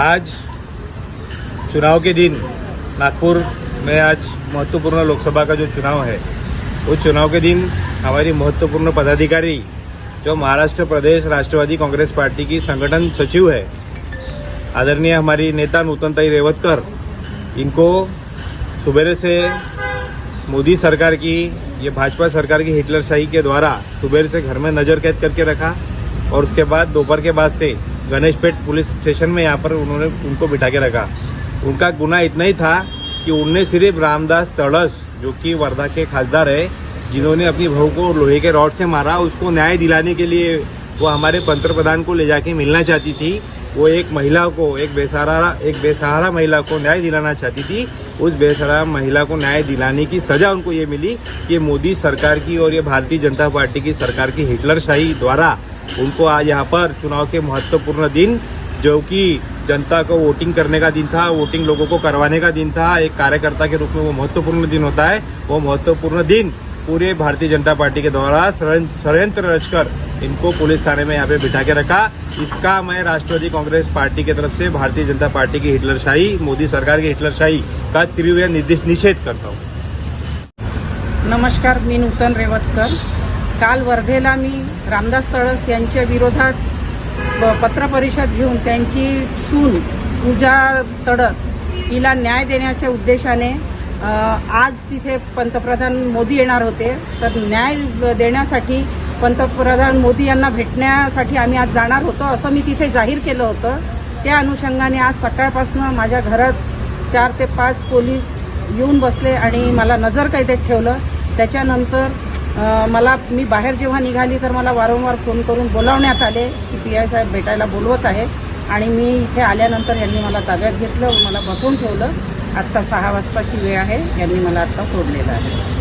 आज चुनाव के दिन नागपुर में आज महत्वपूर्ण लोकसभा का जो चुनाव है, उस चुनाव के दिन हमारी महत्वपूर्ण पदाधिकारी, जो महाराष्ट्र प्रदेश राष्ट्रवादी कांग्रेस पार्टी की संगठन सचिव है, आदरणीय हमारी नेता नूतनताई रेवतकर, इनको सुबेरे से मोदी सरकार की, ये भाजपा सरकार की हिटलरशाही के द्वारा सुबेरे से घर में नज़र कैद करके रखा और उसके बाद दोपहर के बाद से गणेशपेट पुलिस स्टेशन में यहाँ पर उन्होंने उनको बिठा के रखा। उनका गुना इतना ही था कि उनने सिर्फ़ रामदास तड़स, जो कि वर्धा के खासदार है, जिन्होंने अपनी बहू को लोहे के रॉड से मारा, उसको न्याय दिलाने के लिए वो हमारे पंतप्रधान को ले जाके मिलना चाहती थी। वो एक महिला को, एक बेसहारा एक बेसहारा महिला को न्याय दिलाना चाहती थी। उस बेसहारा महिला को न्याय दिलाने की सजा उनको ये मिली कि मोदी सरकार की और ये भारतीय जनता पार्टी की सरकार की हिटलर शाही द्वारा उनको आज यहाँ पर चुनाव के महत्वपूर्ण दिन, जो कि जनता को वोटिंग करने का दिन था, वोटिंग लोगों को करवाने का दिन था, एक कार्यकर्ता के रूप में वो महत्वपूर्ण दिन होता है। वो महत्वपूर्ण दिन पूरे भारतीय जनता पार्टी के द्वारा षडयंत्र रचकर इनको पुलिस थाने में यहाँ पे बिठा के रखा। इसका मैं राष्ट्रवादी कांग्रेस पार्टी की तरफ़ से भारतीय जनता पार्टी की हिटलरशाही, मोदी सरकार की हिटलरशाही का तीव्र निर्देश निषेध करता हूँ। नमस्कार, मी नूतन रेवतकर। काल वर्धेला मी रामदास तळस यांच्या विरोधात पत्र पत्रपरिषद घेऊन त्यांची सून पूजा तडस हिला न्याय देण्याच्या उद्देशाने आज तिथे पंतप्रधान मोदी येणार होते. तर न्याय देण्यासाठी पंतप्रधान मोदी यांना भेटण्यासाठी आम्ही आज जाणार होतो असं मी तिथे जाहीर केलं होतं. त्या अनुषंगाने आज सकाळपासून माझ्या घरात चार ते पाच पोलीस येऊन बसले आणि मला नजर कैदेत ठेवलं. त्याच्यानंतर मला मी बाहेर जेव्हा निघाली तर मला वारंवार फोन करून बोलावण्यात आले की पी आय साहेब भेटायला बोलवत आहे. आणि मी इथे आल्यानंतर यांनी मला ताब्यात घेतलं मला बसवून ठेवलं. आत्ता सहा वाजताची वेळ आहे यांनी मला आत्ता सोडलेलं आहे.